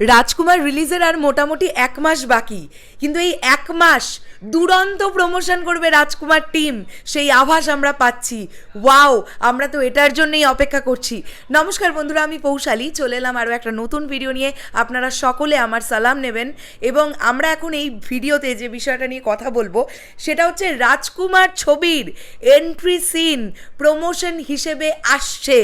রাজকুমার রিলিজের আর মোটামুটি এক মাস বাকি। কিন্তু এই এক মাস দুরন্ত প্রমোশন করবে রাজকুমার টিম সেই আভাস আমরা পাচ্ছি। ওয়াও আমরা তো এটার জন্যই অপেক্ষা করছি। নমস্কার বন্ধুরা, আমি পৌশালী। চলে এলাম আরও একটা নতুন ভিডিও নিয়ে। আপনারা সকলে আমার সালাম নেবেন। এবং আমরা এখন এই ভিডিওতে যে বিষয়টা নিয়ে কথা বলব, সেটা হচ্ছে রাজকুমার ছবির এন্ট্রি সিন প্রমোশন হিসেবে আসছে।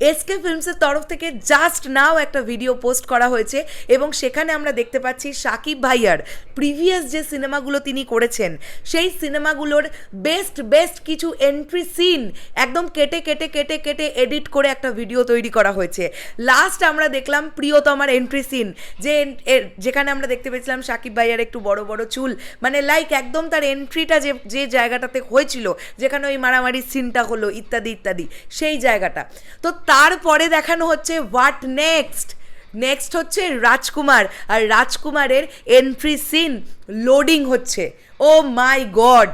এসকে ফিল্মসের তরফ থেকে জাস্ট নাও একটা ভিডিও পোস্ট করা হয়েছে এবং সেখানে আমরা দেখতে পাচ্ছি সাকিব ভাইয়ার প্রিভিয়াস যে সিনেমাগুলো তিনি করেছেন, সেই সিনেমাগুলোর বেস্ট বেস্ট কিছু এন্ট্রি সিন একদম কেটে কেটে কেটে কেটে এডিট করে একটা ভিডিও তৈরি করা হয়েছে। লাস্ট আমরা দেখলাম প্রিয়তমার এন্ট্রি সিন যে যেখানে আমরা দেখতে পেয়েছিলাম সাকিব ভাইয়ার একটু বড় বড় চুল। মানে লাইক একদম তার এন্ট্রিটা যে যে জায়গাটাতে হয়েছিল, যেখানে ওই মারামারি সিনটা হলো, ইত্যাদি ইত্যাদি, সেই জায়গাটা। তো তারপরে দেখানো হচ্ছে হোয়াট নেক্সট নেক্সট হচ্ছে রাজকুমার, আর রাজকুমারের এন্ট্রি সিন লোডিং হচ্ছে। ও my god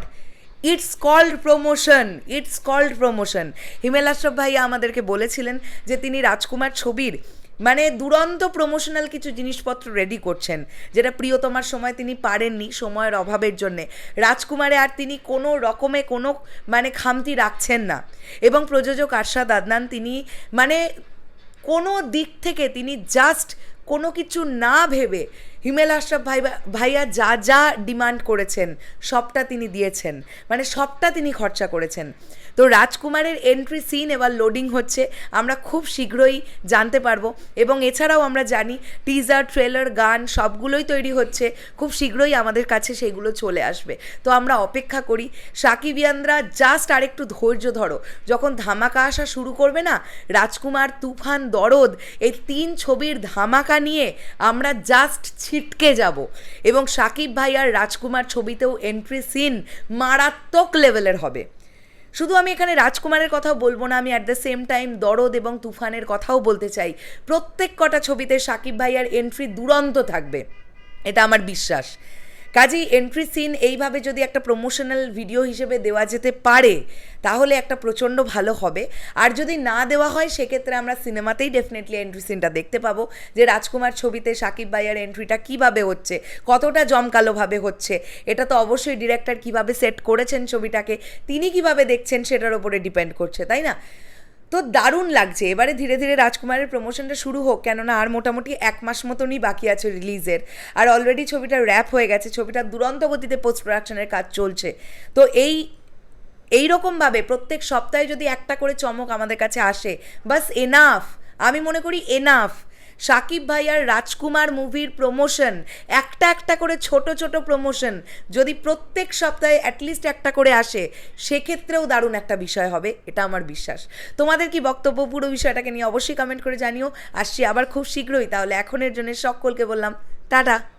it's called promotion it's called promotion Himel ভাইয়া আমাদেরকে বলেছিলেন যে তিনি রাজকুমার ছবির মানে দুরন্ত প্রমোশনাল কিছু জিনিসপত্র রেডি করছেন, যেটা প্রিয়তমার সময় তিনি পারেননি সময়ের অভাবের জন্যে। রাজকুমারে আর তিনি কোনো রকমে কোনো মানে খামতি রাখছেন না। এবং প্রযোজক আরশাদ আদনান তিনি মানে কোনো দিক থেকে তিনি জাস্ট কোনো কিছু না ভেবে হিমেল আশরাফ ভাই ভাইয়া যা যা ডিমান্ড করেছেন, সবটা তিনি দিয়েছেন। মানে সবটা তিনি খরচা করেছেন। তো রাজকুমারের এন্ট্রি সিন এবার লোডিং হচ্ছে। আমরা খুব শীঘ্রই জানতে পারব। এবং এছাড়াও আমরা জানি টিজার ট্রেলার গান সবগুলোই তৈরি হচ্ছে। খুব শীঘ্রই আমাদের কাছে সেগুলো চলে আসবে। তো আমরা অপেক্ষা করি। সাকিবিয়ানরা জাস্ট আরেকটু ধৈর্য ধরো। যখন ধামাকা আসা শুরু করবে না, রাজকুমার, তুফান, দরদ, এই তিন ছবির ধামাকা নিয়ে আমরা জাস্ট ছিটকে যাব। এবং সাকিব ভাই আর রাজকুমার ছবিতেও এন্ট্রি সিন মারাত্মক লেভেলের হবে। শুধু আমি এখানে রাজকুমারের কথা বলব না, আমি অ্যাট দ্য সেম টাইম দরদ এবং তুফানের কথাও বলতে চাই। প্রত্যেক কটা ছবিতে সাকিব ভাইয়ার এন্ট্রি দুরন্ত থাকবে। এটা আমার বিশ্বাস। কাজেই এন্ট্রি সিন এইভাবে যদি একটা প্রমোশনাল ভিডিও হিসেবে দেওয়া যেতে পারে, তাহলে একটা প্রচণ্ড ভালো হবে। আর যদি না দেওয়া হয়, সেক্ষেত্রে আমরা সিনেমাতেই ডেফিনেটলি এন্ট্রি সিনটা দেখতে পাবো। যে রাজকুমার ছবিতে সাকিব ভাইয়ার এন্ট্রিটা কীভাবে হচ্ছে, কতটা জমকালোভাবে হচ্ছে, এটা তো অবশ্যই ডিরেক্টর কীভাবে সেট করেছেন ছবিটাকে, তিনি কীভাবে দেখছেন, সেটার উপরে ডিপেন্ড করছে, তাই না? তো দারুণ লাগছে। এবারে ধীরে ধীরে রাজকুমারের প্রমোশনটা শুরু হোক, কেননা আর মোটামুটি এক মাস মতনই বাকি আছে রিলিজের আর অলরেডি ছবিটা র্যাপ হয়ে গেছে, ছবিটা দুরন্ত গতিতে পোস্ট প্রোডাকশনের কাজ চলছে। তো এই এই রকমভাবে প্রত্যেক সপ্তাহে যদি একটা করে চমক আমাদের কাছে আসে, বাস এনাফ আমি মনে করি এনাফ সাকিব ভাই আর রাজকুমার মুভির প্রমোশন একটা একটা করে ছোট ছোট প্রমোশন যদি প্রত্যেক সপ্তাহে অ্যাটলিস্ট একটা করে আসে, সেক্ষেত্রেও দারুণ একটা বিষয় হবে, এটা আমার বিশ্বাস। তোমাদের কি বক্তব্য পুরো বিষয়টাকে নিয়ে অবশ্যই কমেন্ট করে জানিও। আসছি আবার খুব শীঘ্রই, তাহলে এখনের জন্য সকলকে বললাম, টাটা।